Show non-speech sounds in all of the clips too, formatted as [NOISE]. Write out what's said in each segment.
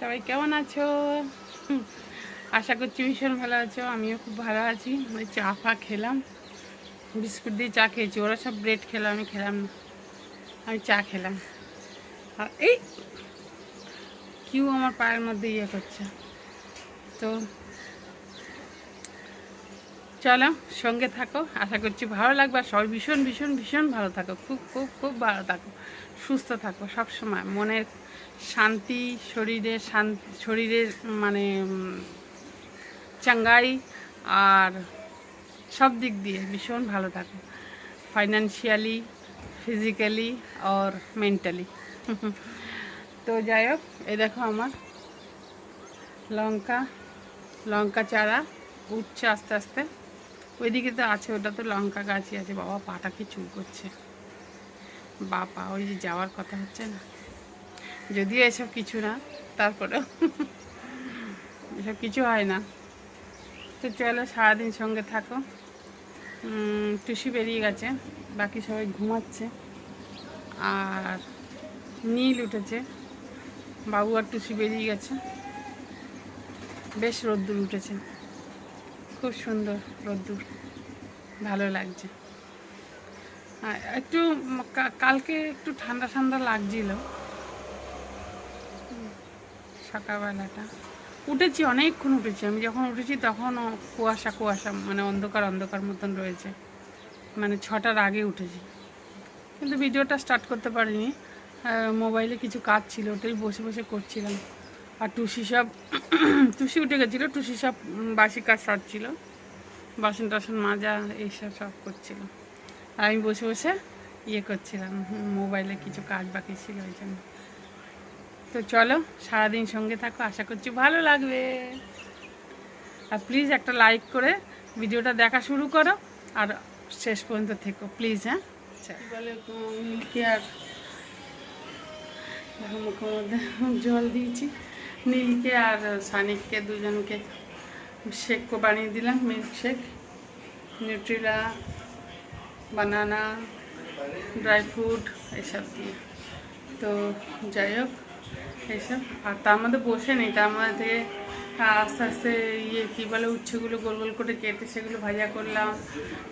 সবাই কেমন আছো? আশা করছি ভীষণ ভালো আছো। আমিও খুব ভালো আছি। ওই চা ফা খেলাম। বিস্কুট দিয়ে চা খেয়েছি। ওরা সব ব্রেড খেলাম আমি খেলাম না। আমি চা খেলাম। আর এই, কিউ আমার পায়ের মধ্যে ইয়ে করছে। তো চলো, সঙ্গে থাকো। আশা করছি ভালো লাগবে। আর সবাই ভীষণ ভীষণ ভীষণ ভালো থাকো। খুব খুব খুব ভালো থাকো। সুস্থ থাকো সব সময় মনের শান্তি শরীরের শান্তি শরীরের মানে চাঙ্গাই আর সব দিক দিয়ে ভীষণ ভালো থাকো। ফাইন্যান্সিয়ালি ফিজিক্যালি আর মেন্টালি তো যাই হোক এই দেখো আমার লঙ্কা লঙ্কা চারা উঠছে আস্তে আস্তে। ওইদিকে তো আছে, ওটা তো লঙ্কা গাছই আছে। বাবা, পাটা কি চুল করছে। বাবা, ওই যে যাওয়ার কথা হচ্ছে না? যদিও এসব কিছু না, তারপরেও এসব কিছু হয় না। তো চলো, সারাদিন সঙ্গে থাকো। টুসি বেরিয়ে গেছে, বাকি সবাই ঘুমাচ্ছে। আর নীল উঠেছে, বাবু আর টুসি বেরিয়ে গেছে। বেশ রোদ্দুর উঠেছে। খুব সুন্দর রোদ্দুর। ভালো লাগছে। একটু কালকে একটু ঠান্ডা ঠান্ডা লাগছিল। সকালবেলাটা। উঠেছি, অনেকক্ষণ উঠেছি। আমি যখন উঠেছি তখনও কুয়াশা কুয়াশা মানে অন্ধকার অন্ধকার মতন রয়েছে। মানে ছটার আগে উঠেছি। কিন্তু ভিডিওটা স্টার্ট করতে পারিনি। মোবাইলে কিছু কাজ ছিল, ওটাই বসে বসে করছিলাম। আর টুসি সব টুসি উঠে গেছিল টুসি সব বাসি কাজ সারছিল। বাসন টাসন মাজা এইসব সব করছিল। আর আমি বসে বসে ইয়ে করছিলাম মোবাইলে কিছু কাজ বাকি ছিল ওই জন্য। তো চলো সারাদিন সঙ্গে থাকো আশা করছি ভালো লাগবে। আর প্লিজ একটা লাইক করে ভিডিওটা দেখা শুরু করো আর শেষ পর্যন্ত থেকো প্লিজ হ্যাঁ? আচ্ছা। বলে উম, আর? মুখের মধ্যে জল দিয়েছি। নীলকে আর সানিককে দুজনকে শেক বানিয়ে দিলাম milk shake Nutrela banana dry fruit এসব দিয়ে। তো যাই হোক এইসব আর তার মধ্যে বসে নেই, তার মধ্যে আস্তে আস্তে ইয়ে কী বলে, উচ্ছেগুলো গোল গোল করে কেটে সেগুলো ভাজা করলাম,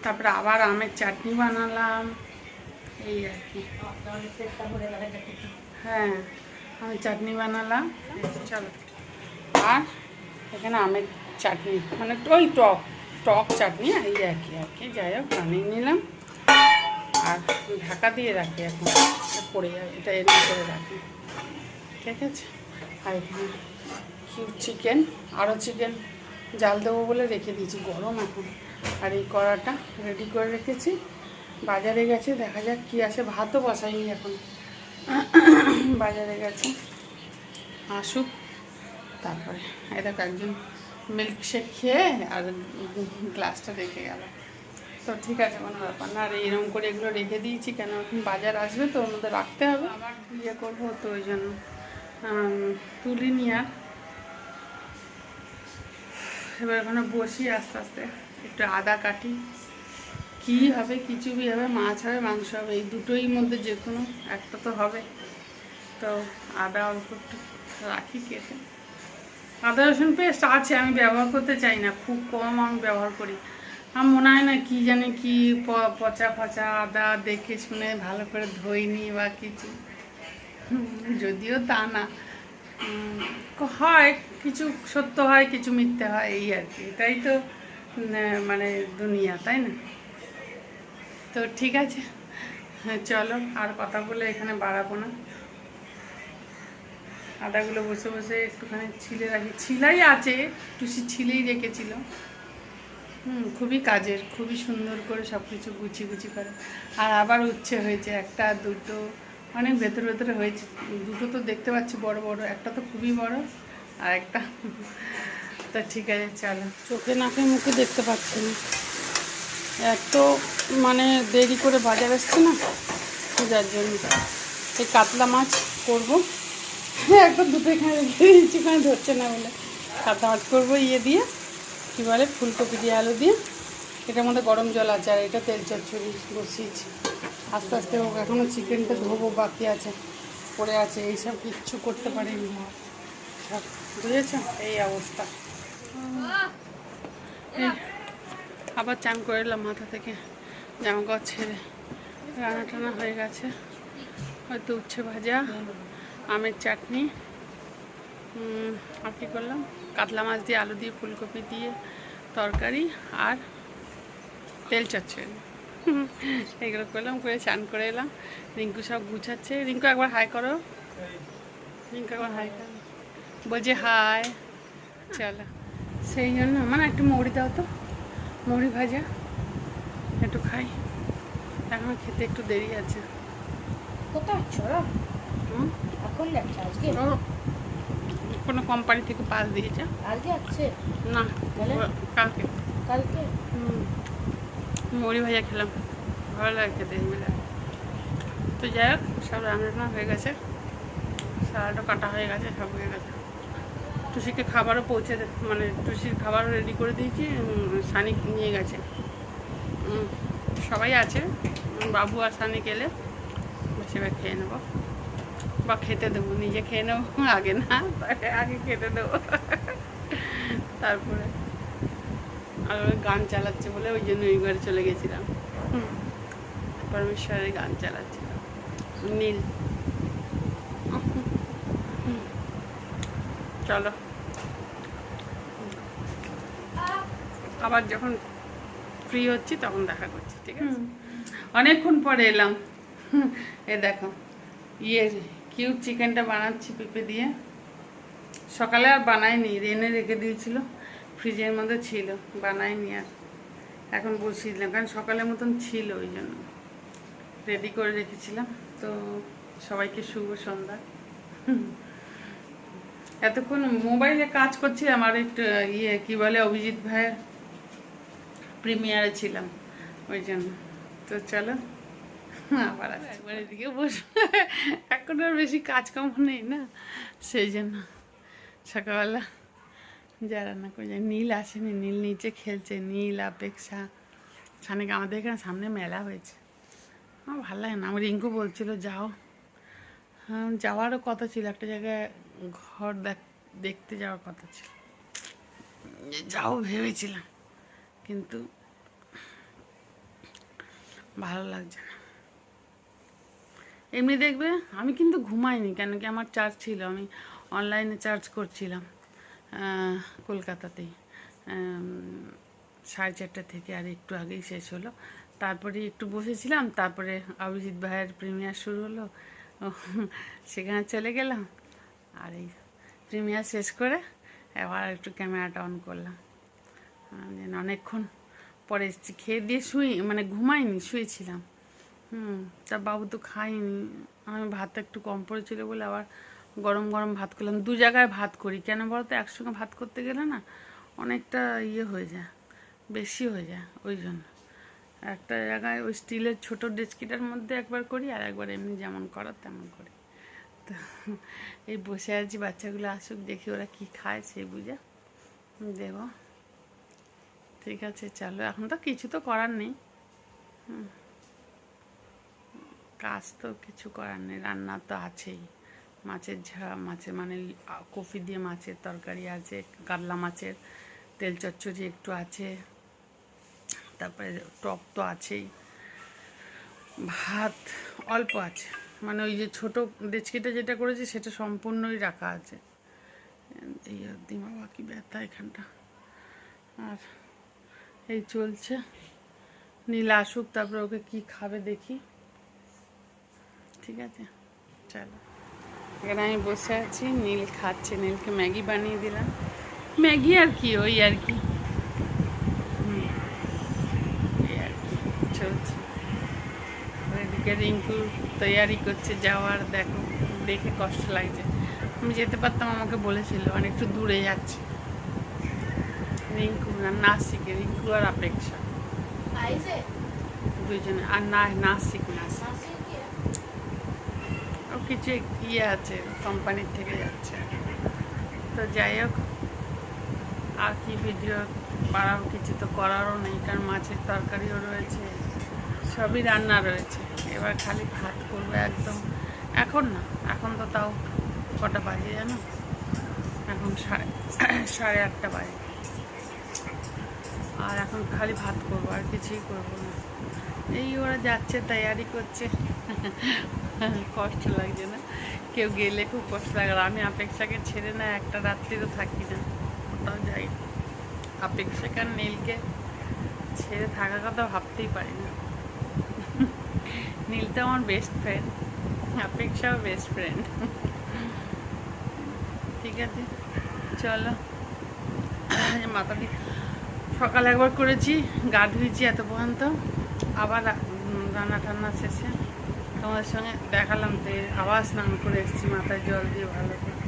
তারপরে আবার আমের চাটনি বানালাম, এই আর কি। হ্যাঁ। আমি চাটনি বানালাম। চলো। আর এখানে আমের চাটনি মানে ওই টক টক চাটনি এই একই কি যাই হোক, বানিয়ে নিলাম। আর ঢাকা দিয়ে রাখি এখন। পড়ে যাবে, এটা এমনি করে রাখি। ঠিক আছে? আর এখানে চিকেন আরও চিকেন জাল দেবো বলে রেখে দিয়েছি, গরম এখন। আর এই কড়াটা রেডি করে রেখেছি। বাজারে গেছে, দেখা যাক কী আসে। ভাতও বসাইনি এখন। বাজারে গেছে। আসুক। তারপরে দেখো একজন মিল্ক শেক খেয়ে আর গ্লাসটা রেখে গেল। তো ঠিক আছে কোনো ব্যাপার না। আর এরকম করে এগুলো রেখে দিয়েছি কেন এখন বাজার আসবে তো ওর মধ্যে রাখতে হবে। আবার ইয়ে করব তো ওই জন্য। তুলিনি আর। এবার ওখানে বসি আস্তে আস্তে। একটু আদা কাটি। কী হবে খিচুড়ি হবে, মাছ হবে, মাংস হবে, এই দুটোই মধ্যে যে কোনো একটা তো হবে। তো আদা, অল্প একটু রাখি কেটে। আদা, রসুন পেস্ট আছে, আমি ব্যবহার করতে চাই না, খুব কম আমি ব্যবহার করি। আমার মনে হয় না কি জানি কি পচা পচা আদা দেখে শুনে ভালো করে ধোইনি বা কিছু। যদিও তা না। হয়, কিছু সত্য হয়, কিছু মিথ্যে হয়, এই আর কি। এটাই তো মানে দুনিয়া, তাই না? তো ঠিক আছে। হ্যাঁ চলো আর কথা বলে এখানে বাড়াবো না। আদাগুলো বসে বসে একটুখানি ছিলে রাখি। ছিলাই আছে, টুসি ছিলেই রেখেছিল। হুম, খুবই কাজের, খুবই সুন্দর করে সব কিছু গুছি গুছি করে। আর আবার উচ্ছে হয়েছে একটা, দুটো, অনেক ভেতরে ভেতরে হয়েছে। দুটো তো দেখতে পাচ্ছি বড় বড়, একটা তো খুবই বড় আর একটা। তা ঠিক আছে, চলো। চোখে নাকে মুখে দেখতে পাচ্ছি না। এত মানে দেরি করে বাজার আসছে না? যার জন্য। এই কাতলা মাছ করব। হ্যাঁ একদম দুটো এখানে রেখে দিয়েছি ধরছে না বলে। কাতলা মাছ করব ইয়ে দিয়ে কী বলে ফুলকপি দিয়ে আলু দিয়ে। এটার মধ্যে গরম জল আছে আর এটা তেল চচ্চড়ি বসিয়েছি। আস্তে আস্তে হোক এখনও চিকেনটা ধোবো বাকি আছে পড়ে আছে এইসব কিচ্ছু করতে পারিনি সব বুঝেছ? এই অবস্থা। আবার চান করে এলাম মাথা থেকে। জামা কাপড় ছেড়ে রান্না টানা হয়ে গেছে। হয়তো উচ্ছে ভাজা, আমের চাটনি। আর কী করলাম? কাতলা মাছ দিয়ে আলু দিয়ে ফুলকপি দিয়ে তরকারি আর তেল চচ্চড়ি। এগুলো করলাম, করে চান করে এলাম। রিঙ্কু সব গুছাচ্ছে। রিঙ্কু একবার হাই করো। রিঙ্কু একবার হাই করো। বলছে হাই। চলো। সেই জন্য। মানে একটু মৌরি দাও তো। মৌরি ভাজা একটু খাই। এখন খেতে একটু দেরি আছে। কোথায় চলো হুম? এখন যাচ্ছে আজকে? কোনো কোম্পানি থেকে পাস দিয়েছে। আজকে আছে না কালকে। কালকে? হুম। মুড়ি ভাজা খেলাম। ভালো লাগে খেতে মিলে তো যাই হোক সব রান্না হয়ে গেছে। সালাডও কাটা হয়ে গেছে সব হয়ে গেছে। টুসিকে খাবারও পৌঁছে মানে টুসির খাবারও রেডি করে দিয়েছি সানিক নিয়ে গেছে। সবাই আছে বাবু আর সানিক এলে বসে এবার খেয়ে নেব। বা খেতে দেবো, নিজে খেয়ে নেব, আগে না আগে খেতে দেবো। তারপরে আর গান চালাচ্ছে বলে ওই জন্য ওই ঘরে চলে গেছিলাম। পরমেশ্বরের গান চালাচ্ছিলাম। নীল চলো। আবার যখন ফ্রি হচ্ছি, তখন দেখা করছি, ঠিক আছে? অনেকক্ষণ পরে এলাম। [LAUGHS] এ দেখো ইয়ে কিউব চিকেনটা বানাচ্ছি পেঁপে দিয়ে। সকালে আর বানাইনি রেনে রেখে দিয়েছিল। ফ্রিজের মধ্যে ছিল, বানাইনি আর। এখন বসিয়ে দিলাম, কারণ সকালের মতন ছিল ওই জন্য। রেডি করে রেখেছিলাম, তো সবাইকে শুভ সন্ধ্যা। [LAUGHS] এতক্ষণ মোবাইলে কাজ করছি, আমার একটু ইয়ে কি বলে, অভিজিৎ ভাইয়ের প্রিমিয়ারে ছিলাম, ওই জন্য। তো চলো, আবার একবার এদিকে বসবো এখন আর বেশি কাজকর্ম নেই না? সেই জন্য সকালবেলা যা রান্না করে নীল আসেনি, নীল নিচে খেলছে, নীল, অপেক্ষা। সানিক, আমাদের এখানে সামনে মেলা হয়েছে। আমার ভালো লাগে না। আমার রিঙ্কু বলছিল, যাও। যাওয়ারও কথা ছিল। একটা জায়গায় ঘর দেখ- দেখতে যাওয়ার কথা ছিল। যাও ভেবেছিলাম, কিন্তু ভালো লাগছে না। এমনি দেখবে, আমি কিন্তু ঘুমাইনি, কেন কি আমার চার্জ ছিল, আমি অনলাইনে চার্জ করছিলাম কলকাতাতেই সাড়ে চারটা থেকে আর একটু আগেই শেষ হলো। তারপরে একটু বসেছিলাম, তারপরে অভিজিৎ ভাইয়ের প্রিমিয়ার শুরু হলো। সেখানে চলে গেলাম। আর এই প্রিমিয়ার শেষ করে এবার একটু ক্যামেরাটা অন করলাম। অনেকক্ষণ পরে এসেছি। খেয়ে দিয়ে শুই মানে ঘুমাইনি, শুয়েছিলাম। হুম, তা বাবু তো খাইনি আমি ভাতটা একটু কম পড়েছিল বলে আবার গরম গরম ভাত করলাম। দু জায়গায় ভাত করি। কেন বলতো? একসঙ্গে ভাত করতে গেলে না অনেকটা ইয়ে হয়ে যায়, বেশি হয়ে যায় ওই জন্য। একটা জায়গায় ওই স্টিলের ছোটো ডেচকিটার মধ্যে একবার করি আর একবার এমনি যেমন করার তেমন করি। তো এই বসে আছি, বাচ্চাগুলো আসুক, দেখি ওরা কি খায় সেই বুঝে। দেব। ঠিক আছে, চলো। এখন তো কিছু তো করার নেই। কাজ তো কিছু করার নেই, রান্না তো আছেই। মাছের ঝা মাছের মানে কফি দিয়ে মাছের তরকারি আছে, কাতলা মাছের, তেল চচ্চড়ি একটু আছে, তারপরে টক তো আছেই। ভাত অল্প আছে। মানে ওই যে ছোট ডেচকিটা যেটা করেছি, সেটা সম্পূর্ণই রাখা আছে। এই অবধি বাবা কি ব্যথা এখানটা। আর এই চলছে। নীল আসুক, তারপরে ওকে কি খাবে দেখি। ঠিক আছে? চলো। এখানে আমি বসে আছি। নীল খাচ্ছে। নীলকে ম্যাগি বানিয়ে দিলাম। ম্যাগি আর কি, ওই আর কি হুম, এই আর কি চলছে এদিকে রিঙ্কু তৈয়ারি করছে যাওয়ার দেখো দেখে কষ্ট লাগছে। আমি যেতে পারতাম আমাকে বলেছিল মানে একটু দূরে যাচ্ছে। রিঙ্কু না নাসিকে রিঙ্কু আর অপেক্ষা। দুজনে আর না নাসিক মাসি কি? ও কিছু ইয়ে আছে কোম্পানির থেকে যাচ্ছে। তো যাই হোক আর কি ভিডিও বাড়াও কিছু তো করারও নেই কারণ মাছের তরকারিও রয়েছে। সবই রান্না রয়েছে। এবার খালি ভাত করব একদম। এখন না, এখন তো তাও কটা বাজে জানো? এখন সাড়ে সাড়ে আটটা বাজে। আর এখন খালি ভাত করব, আর কিছুই করব না। এই ওরা যাচ্ছে, তৈয়ারি করছে। কষ্ট লাগছে না। কেউ গেলে খুব কষ্ট লাগে। আমি আপেক্ষাকে ছেড়ে না, একটা রাত্রি তো থাকি না। কোথাও যাই। অপেক্ষাকে আর নীলকে ছেড়ে থাকার কথা ভাবতেই পারি না। নীল তো আমার বেস্ট ফ্রেন্ড অপেক্ষাও বেস্ট ফ্রেন্ড ঠিক আছে, চলো। মাথা দিয়ে সকালে একবার করেছি, গা ধুয়েছি এত পর্যন্ত। আবার রান্না টান্না শেষে তোমাদের সঙ্গে দেখালাম তো আবার স্নান করে এসেছি, মাথায় জল দিয়ে ভালো করে।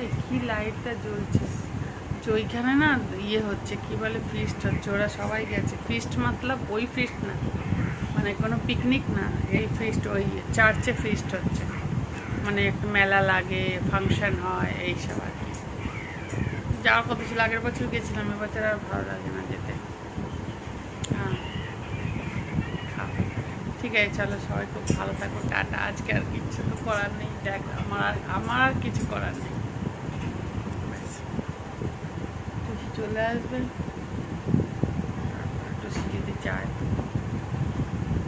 এই কী লাইটটা জ্বলছে। ওইখানে না ইয়ে হচ্ছে, কি বলে ফিস্ট হচ্ছে, ওরা সবাই গেছে। ফিস্ট মতলব ওই ফিস্ট না। মানে কোনো পিকনিক না, এই ফিস্ট ওই চার্চে ফিস্ট হচ্ছে। মানে একটু মেলা লাগে ফাংশন হয়, এইসব আর কি। যাওয়ার কথা ছিল আগের বছর গেছিলাম এবছর আর ভালো লাগে না যেতে। হ্যাঁ। ঠিক আছে, চলো সবাই খুব ভালো থাকো, টাটা। আজকে আর কিছু তো করার নেই, দেখ, আমার আমার আর কিছু করার নেই। চলে আসবে? টুসি যদি চায়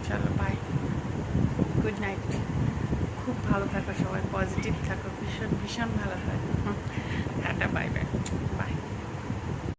চলো বাই গুড নাইট খুব ভালো থাকো সবাই পজিটিভ থাকো ভীষণ ভীষণ ভালো থাকো। Tata bye bye bye